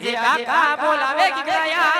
આજે કાકા બોલાવે ગયા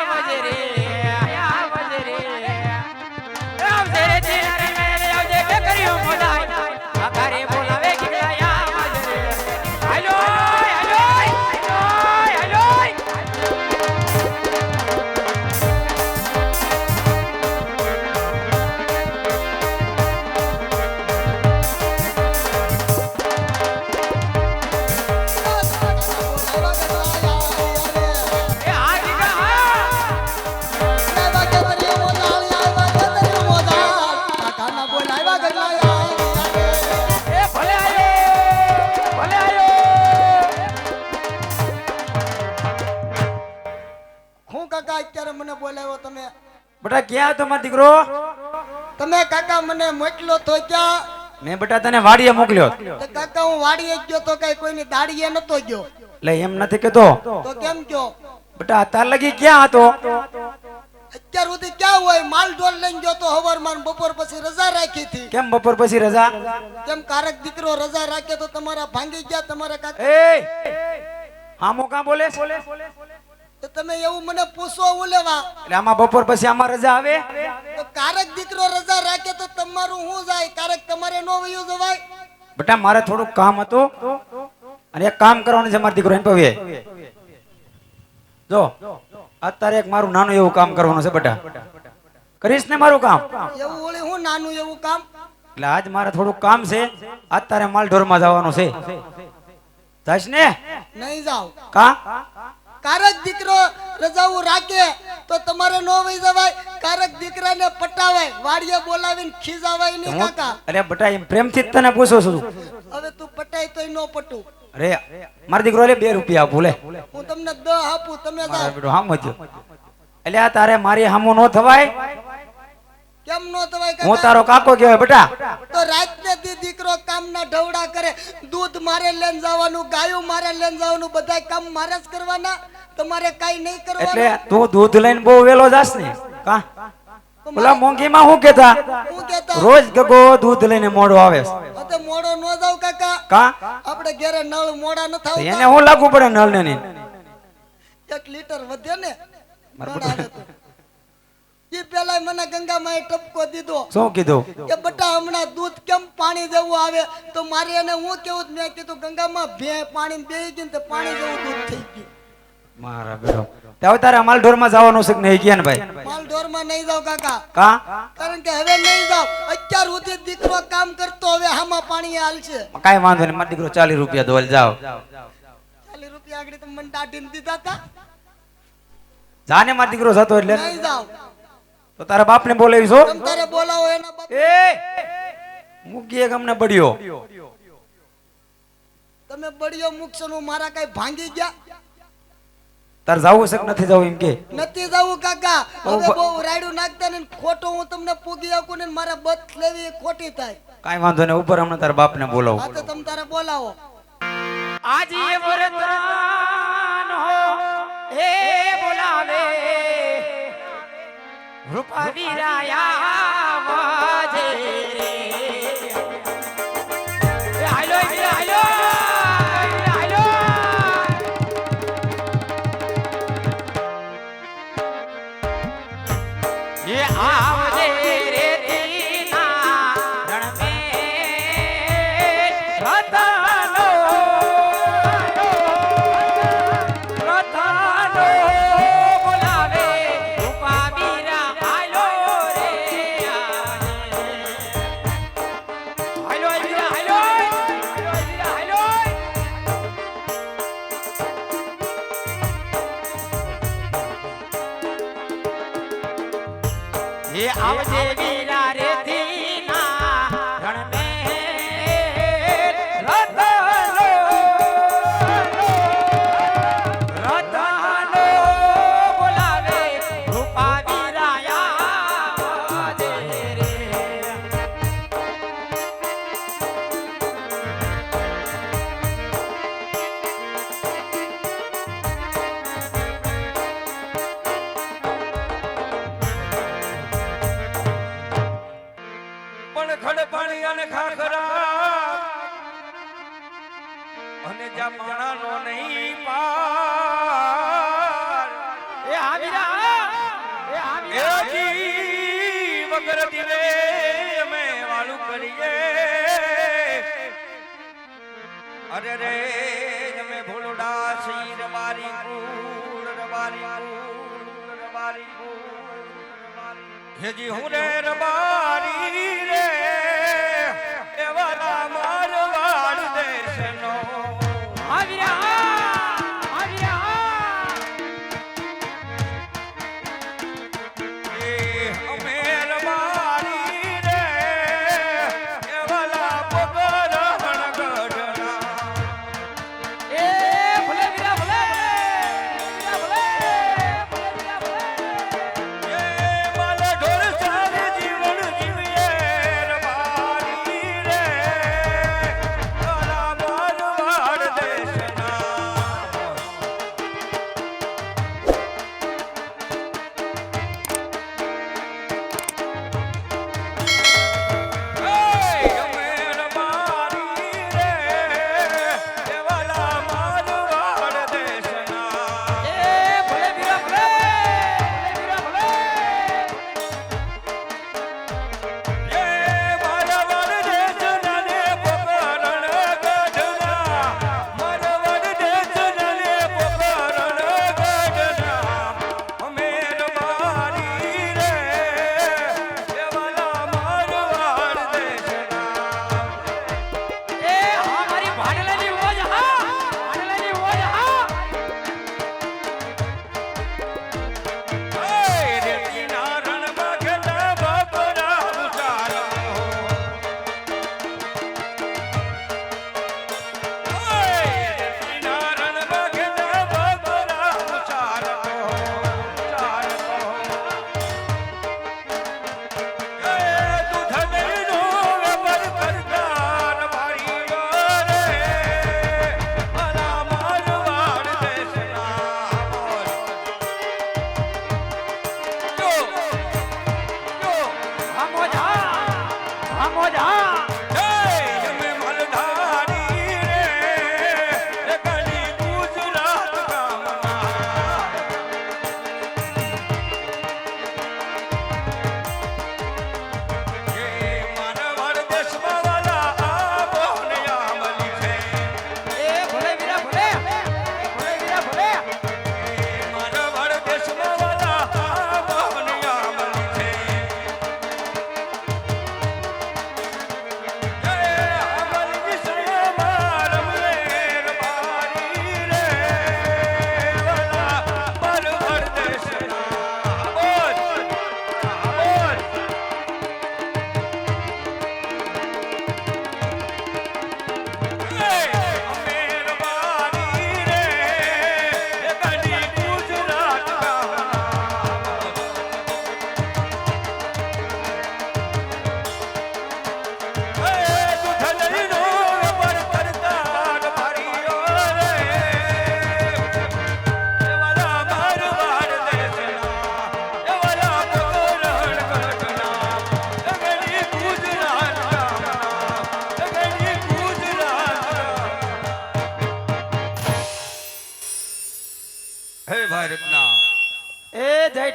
ક્યાં હતો મારો દીકરો? તમે કાકા મને મોકલો તો ક્યાં? મેં બેટા તને વાડીએ મોકલ્યો તો કાકા હું વાડીએ ગયો તો કઈ કોઈની દાડીએ નતો ગયો. એટલે એમ નથી કેતો. તો કેમ કયો બેટા તાર લગી ક્યાં હતો? અત્યાર સુધી ક્યાં હોય? માલ ઢોલ લઈને ગયો તો હવારમાં ને બપોર પછી રજા રાખી હતી. કેમ બપોર પછી રજા? કેમ કારક દીકરો રજા રાખે તો તમારા ભાંગી ગયા તમારા કાકા? એ હામો કાં બોલે તો તમે એવું મને પૂછો હું લેવા એટલે આમાં બપોર પછી આમાં રજા આવે? તો કારક દીકરો રજા રાખે તો તમારું શું જાય? કારક તમારે નો વયું જવાય? બેટા મારે થોડુંક કામ હતું. અને એક કામ કરવાનું છે મારો દીકરો એમ પવે જો અત્યારે એક મારું નાનું એવું કામ કરવાનું છે બેટા. કરીશ ને મારું કામ? એવું ઓળી હું નાનું એવું કામ? એટલે આજ મારે થોડું કામ છે. અત્યારે માલ ઢોરમાં જવાનું છે. જઈશ ને? નહીં જાવ કા? કારક દીકરો રજાઓ રાખે તો તમારે નો વહી જવાય કારક દીકરાને પટાવાય વાડીએ બોલાવીને ખીજાવાય નહીં કાકા. અરે બેટા એમ પ્રેમથી તને પૂછું છું. હવે તું પટાય તોય નો પટું. અરે મારો દીકરો લે બે રૂપિયા આપું લે. હું તમને દ આપું તમે જાઓ. એટલે આ તારે મારી હામું નો થવાય. કેમ નો હું તારો કાકો કહેવાય બેટા. તો રાતને દી દીકરો કામના ઢવડા કરે દૂધ મારે લઈને જવાનું ગાયું મારે લઈને જવાનું બધા કામ મારે જ કરવાના? તમારે કાઈ નહીં એટલે તું દૂધ લઈને બહુ વેલો જાસ ને. કા? ઓલા મોંઘી માં કેતા હું કેતા રોજ ગગો દૂધ લઈને મોડો આવે. તો મોડો નો જાવ કાકા. કા? આપણે ઘરે નળ મોડા ન થાવ એને હું લાગુ પડે નળ ને? એક લીટર વધે ને? મારા નળ આવે તો. ઈ પેલા મને ગંગામાં ટપકો દીધો. શું કીધું? કે બટા હમણાં દૂધ કેમ પાણી જેવું આવે? તો મારે એને હું કેવું? મેં કીધું ગંગામાં ભે પાણી બેહી ગયું ને પાણી જેવું દૂધ થઈ ગયું. મારા બેટો. તે હવે તારે માલ જવાનું છે કે નહીં? કે ને ભાઈ. માલ નહીં જાવ કાકા. કા? કારણ કે હવે નહીં જાવ અત્યાર સુધી દીકરો કામ કરતો હવે આમાં પાણી હાલશે. કઈ વાંધો નહીં મારો દીકરો ચાલીસ રૂપિયા દોલ જાઓ. ચાલી રૂપિયા આગળ તમે મને દાઢીને દીધા હતા જાને મારો દીકરો જતો એટલે? નહીં જાવ તો તારા બાપને બોલાવી છો તારે બોલાવો એના તમે બડ્યો મુકશો મારા કઈ ભાંગી ગયા? તાર જાવું છે નથી જાવું એમ કે? નથી જાવું કાકા. હવે બહુ રાડું નાખતા ને ખોટો હું તમને પૂગી આવું ને મારા બત લેવી ખોટી થાય. કાઈ વાંધો ને ઉપર હમણાં તારા બાપને બોલાવો. હા તો તમે તારે બોલાવો. આજે વરદાન હો. હે રૂપા વિરાયા વાજે. રખડ પાણી અને ખાખરા. અને જા માણા નો નહીં પાર. એ હામીરા એ હામીરા એ જી વગર દિલે અમે વાળું કરીએ. અરે રે અમે ભોળડા શીર મારી કૂળ રબારી કૂળ રબારી કૂળ હેજી હું રે રબારી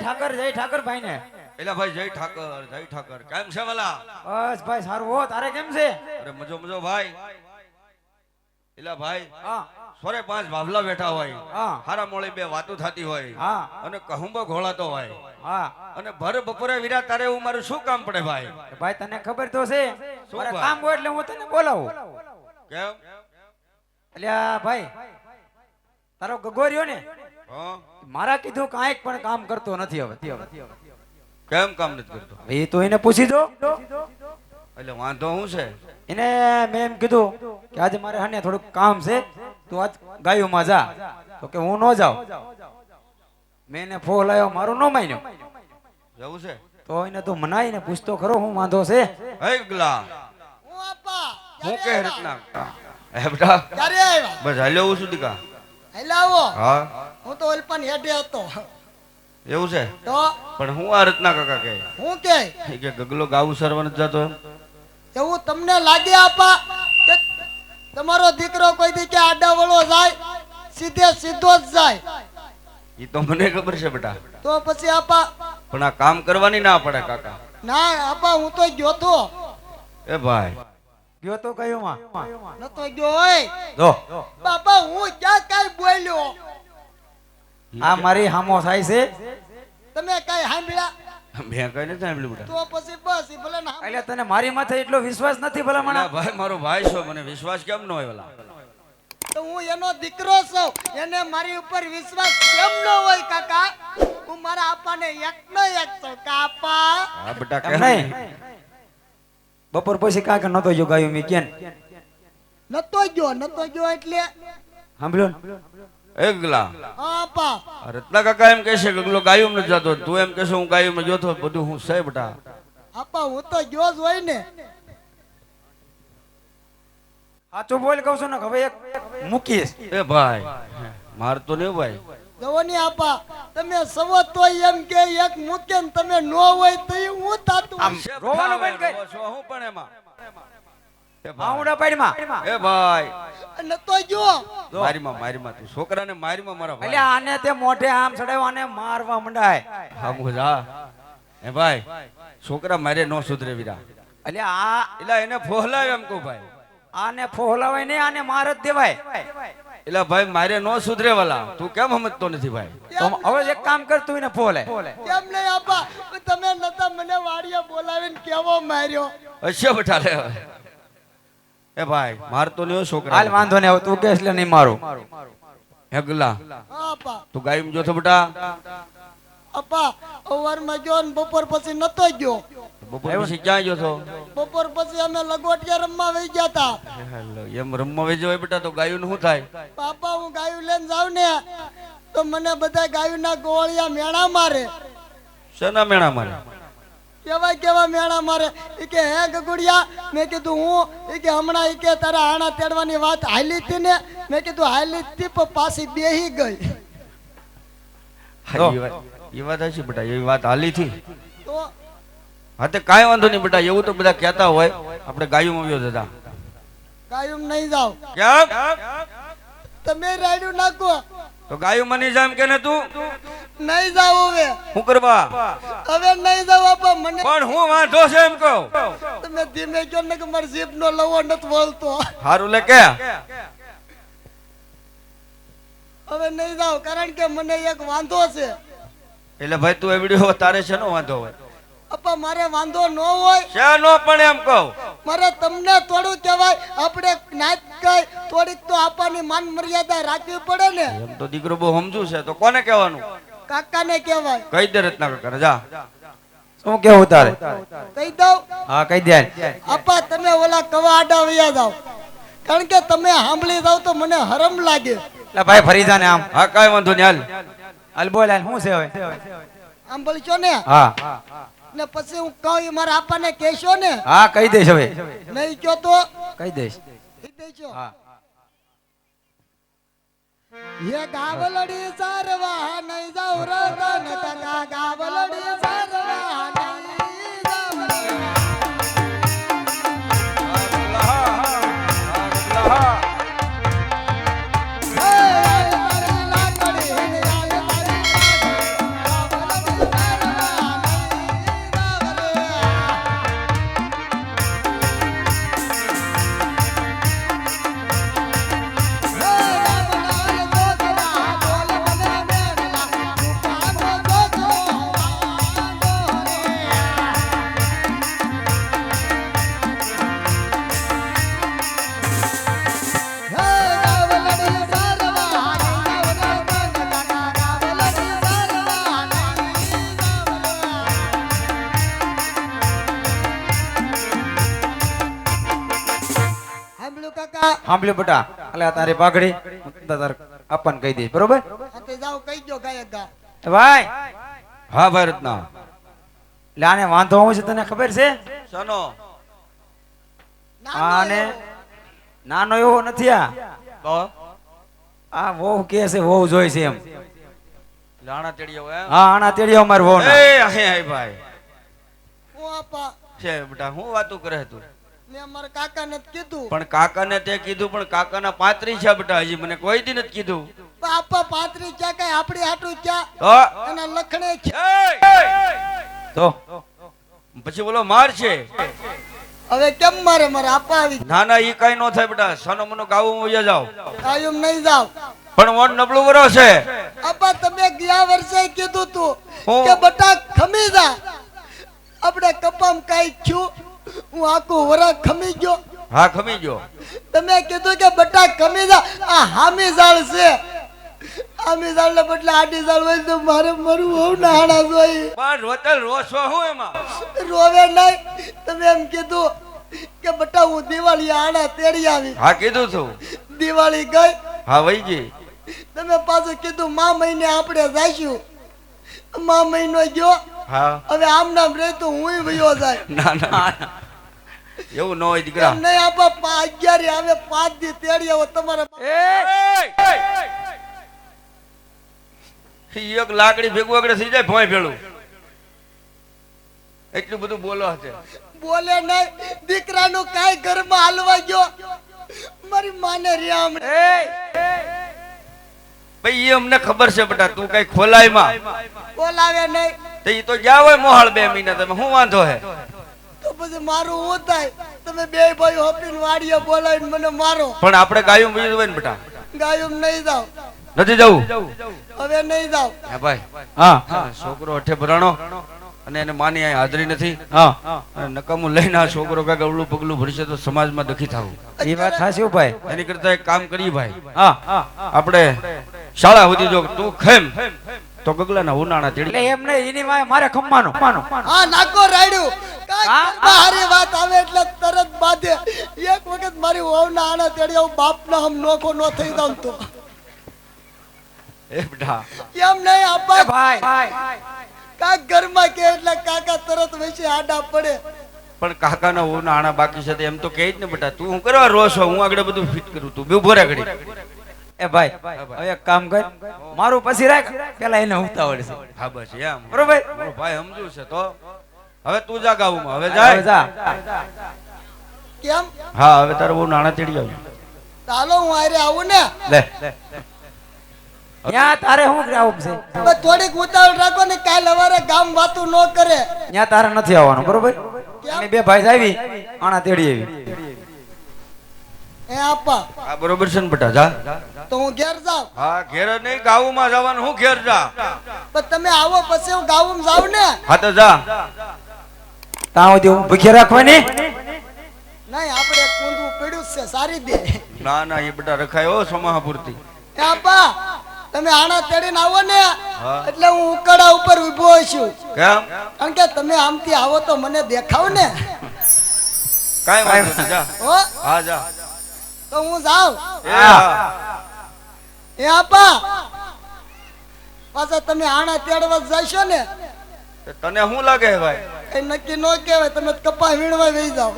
ઠાકર જય ઠાકર ભાઈ ને એલા ભાઈ જય ઠાકર જય ઠાકર. કેમ છે વાલા બસ ભાઈ સારું હો. તારે કેમ છે? અરે મજો મજો ભાઈ. એલા ભાઈ સોરે પાંચ ભાવલા બેઠા હોય. હારા મોળે બે વાતો થતી હોય. હા. અને કહુંબો ઘોળાતો હોય. હા. અને ભર બપોરે વિરા તારે હું મારું શું કામ પડે ભાઈ? ભાઈ તને ખબર તો છે. કામ હોય એટલે હું તને બોલાવું. કેમ? એટલે ભાઈ તારો ગગોર્યો ને મારા કીધું કાંઈક પણ કામ કરતો નથી હવે. કેમ કામ નથી કરતો? એ તો એને પૂછી દો. એટલે વાંધો શું છે? એને મેં એમ કીધું કે આજે મારે હને થોડુંક કામ છે તું આજ ગાયુંમાં જા. તો કે હું ન જાઉં. મેં એને ફોન લાવ્યો મારું ન માન્યો. જવું છે? તો એને તું મનાઈને પૂછતો ખરો હું વાંધો છે? હે ગલા હું કે રત્ના? હે બેટા? ક્યારે આવ્યા? બસ હાલ્યો હું સુધી કા? હેલા આવો. હા. હું તો ઓલપન હેડે હતો. એવું છે? તો? પણ હું આ રત્ના કાકા કે હું કે? કે ગગલો ગાવું સરવન જતો એવું તમને લાગે આપા કે તમારો દીકરો કોઈ દી કે આડાવળો જાય સીધે સીધો જ જાય? એ તો મને ખબર છે બેટા. તો પછી આપા પણ આ કામ કરવાની ના પડે કાકા. ના આપા હું તો ગયો તો. એ ભાઈ. ગયો તો કયો માં? નતો ગયો જો. બાપા હું ક્યાં કાઈ બોલ્યો. આ મારી હામો થાય છે. તમે કઈ સાંભળ્યા મેં કઈ નથી સાંભળ્યું બેટા. તો પછી બસ ભલે ના એટલે તને મારી માથે એટલો વિશ્વાસ નથી ભલા મને ભાઈ મારો ભાઈ છો મને વિશ્વાસ કેમ ન હોય તો હું એનો દીકરો છું. એને મારી ઉપર વિશ્વાસ કેમ ન હોય કાકા? હું મારા આપાને એકનો એક છું કાપા. હા બેટા એમ નહીં. બપોર પછી કાંક નતો જો ગાયું મેં કેન નતો જો નતો જો એટલે? સાંભળો ને? એ ગગલા આપા રત્ના કાકા એમ કહેશે કે ગલો ગાયું નથી જતો. તું એમ કહેશો હું ગાયું માં જોતો બધું હું છે બેટા આપા હું તો ગયો જ હોય ને. સાચું બોલ કહું છું ને કે હવે એક મૂકીશ. એ ભાઈ મારતો નહીં ભાઈ. જવો આપા. તમે સવો તો એમ કે એક મૂકે ને તમે નો હોય તો હું તાતું આમ રોવાનું બંધ કર. છો હું પણ એમાં. એ ભાઈ. એ ભાઈ. નતો ગયો મારીમાં મારીમાં તું. છોકરાને મારીમાં મારા એટલે આને તે મોઢે આમ ચડાવ્યો આને મારવા મંડાય. એ ભાઈ છોકરા મારે નો સુધરે વીરા. એટલે આ એટલે એને ફોહલાવ એમ કહું ભાઈ. આને ફોહલાવાય ને આને માર જ દેવાય. એટલે ભાઈ મારે નો સુધરે વાલા. તું કેમ સમજતો નથી ભાઈ? તો હવે એક કામ કર તું એને ફોલે. કેમ નહીં આપા? તમે નતા મને વાડીએ બોલાવીને કેવો માર્યો? હશે બેટા લે એ ભાઈ મારતો નહીં હો છોકરા. હાલ વાંધો ને તું કે એટલે નહીં મારું. હેગલા તું ગાયમ જોતો બેટા. આપા સવારમાં ગયો ને બપોર પછી નતો ગયો. બપોર પછી ક્યાં જોતો બપોર પછી અમે લગોટિયા રમવા વહી ગયા તા. એમ રમવા વેજો હોય બેટા તો ગાયું શું થાય? પાપા હું ગાયું લઈને જાઉં ને તો મને બધા ગાયુંના ગોળિયા મેણા મારે. શેના મેણા મારે? કેવા કેવા મેણા મારે? કે હે ગગુડિયા મેં કીધું હું ઈ કે હમણાં ઈ કે તારા આણા તેડવાની વાત હાલી હતી ને મેં કીધું હાલી હતી પણ પાછી બેહી ગઈ. એ વાત- હશે બેટા એવી વાત હાલી થી હા તે કાંઈ વાંધો નહીં બેટા એવું તો બધા કહેતા હોય. આપણે ગાયું આવ્યો દાદા. ગાયું નહીં જાવ કેમ? તમે રાડ્યું નાખો. તો ગાયું મને જામ કે ને તું? નહીં જાવ હવે. શું કરવા? હવે નહીં જાવ આપા મને પણ હું વાંધો છે એમ કહું. તમે ધીમે કહો ને કે મારી જીભ નો લવો નથી બોલતો હારું લે કે. હવે નહીં જાવ કારણ કે મને એક વાંધો છે. એટલે ભાઈ તું એ વીડિયો તારે છે નો વાંધો હોય. અપા મારે વાંધો ન હોય. છે નો પણ એમ કહું. મારે તમને થોડું કહેવાય આપણે નાચ કઈ થોડીક તો આપવાની માન મર્યાદા રાખવી પડે ને. એમ તો દીકરો બહુ સમજુ છે તો કોને કહેવાનું? કાકાને કહેવાય. કઈ દે રત્ના કાકા જા. શું કેવું તારે? કહી દઉં? હા કહી દે. આપા તમે ઓલા કવા આડા વયા જાવ કારણ કે તમે સાંભળી જાવ તો મને હરમ લાગે. એટલે ભાઈ ફરી જાને આમ. હા કઈ વાંધો નહીં હાલ. હાલ બોલ હાલ શું છે હવે સાંભળશો ને હા ને પછી હું કહું ઈ મારા આપાને કહેશો ને હા કહી દઈશ હવે નહીં કહો તો કહી દઈશ કહી દેજો હા ये गावलडी सारवा नहीं जाऊ रतन સાંભળ્યું બેટા. એટલે તારી પાઘડી. તાર આપણને કહી દઈશ બરોબર? હાથે કહી દો ગાયક ભાઈ. હા ભારત ના એટલે આને વાંધો હું છે તને ખબર છે? સનો આને નાનો એવો નથી આ. આ વહુ કે છે વહુ જોઈ છે એમ. લાણા તેડિયો એમ? હા આના તેડ્યો અમાર વહુ એ ભાઈ. હું આપા. છે બેટા હું વાતું કરે તું? મેં અમારા કાકાને કીધું. પણ કાકાને તે કીધું પણ કાકાના પાંત્રી છે બેટા હજી. મને કોઈ દી નથી કીધું. આપા પાંત્રી ચા કઈ? આપડી હાટું ચા એના લખણે છે. તો? પછી બોલો માર છે. હવે કેમ મારે? મારે આપા આવી ના ના ઈ કઈ નો થાય બેટા. સનો મનો ગાવું વયા જાઓ. કાયમ નહીં જાવ પણ વન નબળું વરો છે. આપા તમે ગયા વર્ષે કીધું તું? કે બટા ખમી જા. આપણે કપામ કાઈ થયું? હું આખું વરા ખમી ગયો. હા ખમી ગયો. તમે કીધું કે બટા ખમી જા. આ હામી ઝાડ છે. હામી ઝાડ ને બદલે આડી ઝાડ હોય તો મારે મરવું હોવ ના હાડા જોઈ. પણ રોતલ રોસો હું એમાં? રોવે નહીં. તમે એમ કીધું કે બટા હું દિવાળી આડા તેડી આવી. હા કીધું તું. દિવાળી ગઈ. હા વઈ ગઈ. તમે પાછું કીધું મા મહિને આપણે જઈશું. મા મહિનો ગયો. હા. હવે આમ નામ રહેતું હું ભયો જાય. ના ના એવું ન હોય દીકરા. નહીં આપા પા અગિયાર આવે પાંચ દી તેડી આવો તમારે એક લાકડી ભેગું આગળ થઈ જાય ભોંય ભેળું. એટલું બધું બોલો હશે. બોલે નહીં. દીકરાનું કાંઈ ઘરમાં હાલવા ગયો. મારી માને રહ્યા હમણાં. ભાઈ ઈ અમને ખબર છે બેટા તું કઈ ખોલાયમાં બોલાવે નહીં. તો એ તો ગયા હોય મોહાળ બે મહિના તમે શું વાંધો હે? તો પછી મારું હું થાય? તમે બે ભાઈ હોપીને વાડીએ બોલાવીને મને મારો. પણ આપણે ગાયું બીજું હોય ને બેટા? ગાયું નહીં જાવ નથી જવું? હવે નહીં જાવ હે ભાઈ. હા. છોકરો અઠે ભરાણો અને એને માની અહીં હાજરી નથી. હા. અને નકામું લઈને આ છોકરો કાંઈક અવળું પગલું ભરશે તો સમાજમાં દખી થવું એ વાત થશે ભાઈ. એની કરતા એક કામ કરીએ ભાઈ. હા હા. આપણે શાળા સુધી જો તું ખેમ તો ગગલાના ઉનાળા એટલે એમ નહીં એની વાય મારે ખમવાનો. હા નાકો રાડ્યું હારી વાત આવે એટલે તરત બાધે. એક વખત મારી વહુના આના તેડી આવું બાપના હમ નોખો નો થઈ જાઉં તો. એ એમ નહીં એ આપા ભાઈ. કાક ઘરમાં કે એટલે કાકા તરત વેસે આડા પડે. પણ કાકાના નાણા બાકી છે એમ તો કહે જ ને બેટા તું હું કરવા રોસ હું આગળ બધું ફિટ કરું તું બે ઊભો રહે ઘડી એ ભાઈ હવે એક કામ કર મારું પછી રાખ પેલા એને ઉતાવળ છે. હા બસ એમ. બરોબર ભાઈ. સમજુ છે તો. હવે તું જા ગાવું હવે હવે જાય જા. કેમ? હા હવે તારે બહુ નાણા ચડી આવ્યું ચાલો હું આરે આવું ને. લે. ત્યાં તારે શું આવું છે? થોડીક ઉતાવળ રાખો ને કાલ સવારે ગામ વાતું ન કરે. ત્યાં તારે નથી આવવાનું બરોબર? બે ભાઈ આવી આણા તેડી આવી. એ આપા. આ બરોબર છે ને બટા જા. તો હું ઘેર જાઉં. હા ઘેર નહીં ગાવુંમાં જવાનું હું ઘેર જા. પણ તમે આવો પછી હું ગાવું જાઉં ને. હા તો જા. ત્યાં સુધી હું ભૂખે રાખવાની? નહીં આપણે કૂંદવું પડ્યું છે સારી દે. ના ના એ બટા રખાય ઓ સમાહ પૂરતી એ આપા તમે આણા તેડીને આવો ને. એટલે હું ઉકડા ઉપર ઊભો છું. કેમ? કારણ કે તમે આમથી આવો તો મને દેખાવ ને. કાઈ વાંધો નહીં જા. હા જા. તો હું જાઉં. એ આપા. પાછા તમે આણા તેડવા જશો ને. તને શું લાગે ભાઈ? કઈ નક્કી ન કહેવાય તમે કપા વીણવા જઈ જાઓ.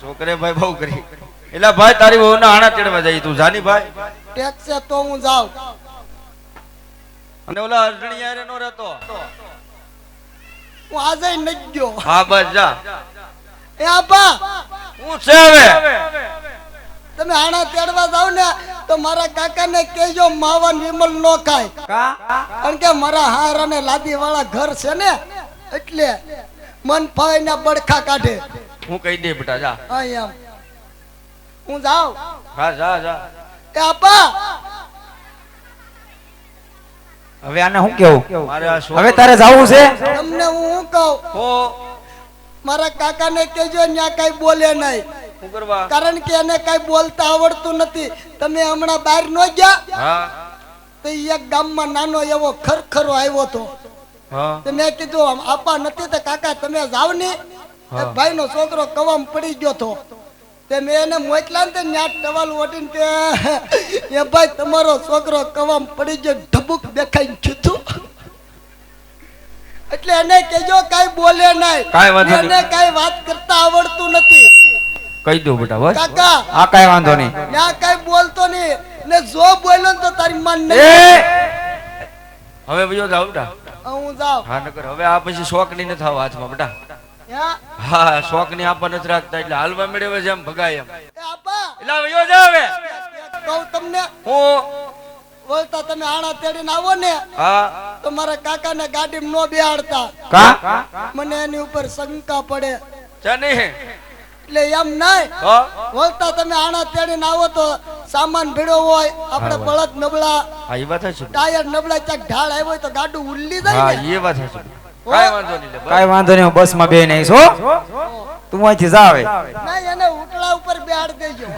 છોકરે ભાઈ બહુ કરી. એટલે ભાઈ તારી બહુ ના આણા તેડવા જાય તું જાની ભાઈ? ટેક્સ છે તો હું જાઉં. અને ઓલા અરણિયા રે નો રહેતો? હું આજે નથી ગયો હા બસ જા. એ આપા. હું છે હવે? તમે આણા તેડવા જાવ ને તો મારા કાકાને કેજો માવા વિમલ નો ખાય. કારણ કે મારા હાર અને લાદી વાળા ઘર છે ને એટલે મન ફાય ને બડખા કાઢે. હું કહી દે બેટા જા. હા એમ. હું જાઉં? હા જા જા. એ આપા! હવે આને હું કેવું? હવે તારે જવું છે? તમને હું શું કહું? હું. મારા કાકાને કેજો ત્યાં કઈ બોલે નહીં. કારણ કે એને કઈ બોલતા આવડતું નથી. તમે હમણાં બહાર ન ગયા? તો એક ગામમાં નાનો એવો ખરખરો આવ્યો હતો. તો મેં કીધું આપા નથી તો કાકા તમે જાવ ને. ભાઈ નો છોકરો કવામ પડી ગયો હતો. તે મેં એને મોકલા ને ત્યાં ટવાલ ઓટીને કે એ ભાઈ તમારો છોકરો કવામ પડી ગયો ઢબુક દેખાઈને કીધું. એટલે એને કેજો કઈ બોલે નહીં. એને કાઈ વાત કરતા આવડતું નથી. કહી દઉં બેટા બસ. કાકા. આ કઈ વાંધો નહીં. ના કઈ બોલતો નહીં. ને જો બોલ્યો તો તારી મન નહીં. હવે બીજો જાવ બેટા. હું જાવ. હા નકર હવે આ પછી શોખ નહીં થાવ હાથમાં બેટા. હા શોખની આપવા નથી રાખતા એટલે હાલવા મેળવે છે એમ ભગાય એમ. એટલે હવે યો જા હવે. કહું તમને હું? બોલતા તમે આણા તેડીને આવો ને હા. તો મારા કાકા ને ગાડી નો બેહાડતા. મને એની ઉપર શંકા પડે. છે નહીં એટલે એમ નહીં. તો બોલતા તમે આણા તેડીને આવો તો સામાન ભીડો હોય આપણે બળદ નબળા હા એ વાત છે ટાયર નબળા ક્યાંક ઢાળ આવ્યો હોય તો ગાડું ઉલ્લી જાય હા એ વાત છે કાંઈ વાંધો નહીં બસ. કાઈ વાંધો નહીં હું બસમાં બે નહીં છો તું અહીંથી જા હવે. નહીં એને ઉટલા ઉપર બેહાડ દેજો.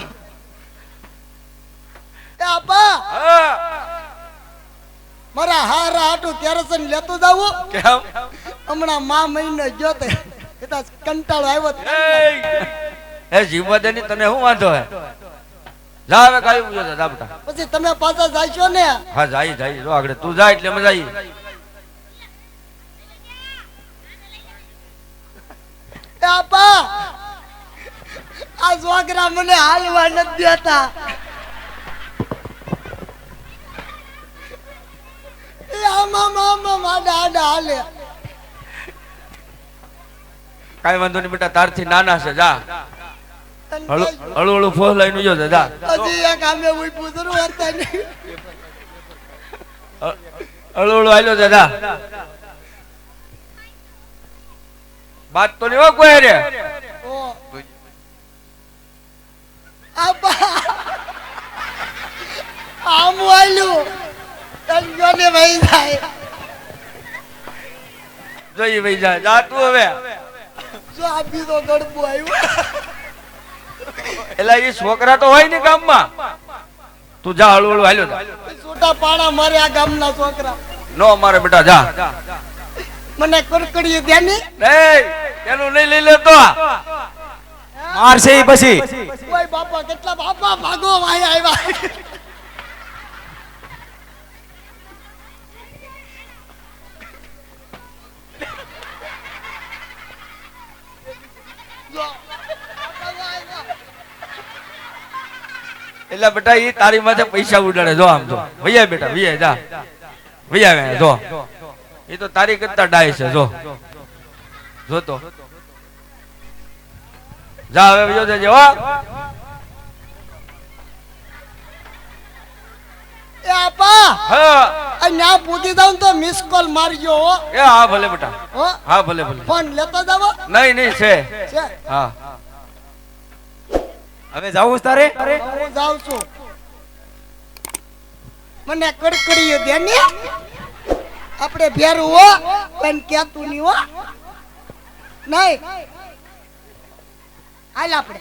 એ આપા! મારા હારા આટું કેરોસીન લેતું જાવું? કેમ? હમણાં મા મહિનો ગયો તે કદાચ કંટાળો આવ્યો તો. એ જીવવાદાની તને શું વાંધો હે? જા હવે કાંઈ પૂછો તો જા પછી તમે પાછા જાશો ને? હા જાય જાય. જો આગળ. તું જા એટલે મજા આવી આપા! આ છોકરા મને હાલવા નથી દેતા. એ આમાં મામા માડા આડા હાલે. કાંઈ વાંધો નહીં બેટા તારથી નાના છે જા. હળુ હળુ ફોસ લઈને જો જા. હજી એક આમે ઉઈ પૂતરું વર્તા નહીં. હળુ હળુ છે જા. બાત તો નહીં હો કોઈ રે. આમ વાલ્યું જાય. જોઈ ભાઈ જાય જાતું હવે. જો આ બીજો ગડબો આવ્યો. એટલે એ છોકરા તો હોય ને ગામમાં. તું જા હળુ હળુ હાલ્યો જા. છૂટા પાણા મારે આ ગામના છોકરા. નો મારે બેટા જા. મને કરકડી ધ્યાની નહીં એનું નહીં લઈ લેતો મારશે પછી. ઓય બાપા કેટલા બાપા ભાગો વાય આવ્યા. એટલે બેટા એ તારી માથે પૈસા ઉડાડે, જો આમ જો. ભૈયા બેટા ભૈયા જા. ભૈયા જો. એ તો તારી કરતા ડાય છે, જો. જો તો જા હવે જો જજે એ આપા. હા. ન્યા પૂછી દઉં તો મિસ કોલ મારજો હો. એ હા ભલે બેટા. હો. હા ભલે ભલે. ફોન લેતો જાવો નહીં નહીં છે. હા. હવે જાવું છે તારે? હું જાઉં છું. મને કડકડીઓ દે ને. આપણે ભેરું હો. પણ કેતું નહીં હો. નહીં. હાલ આપણે.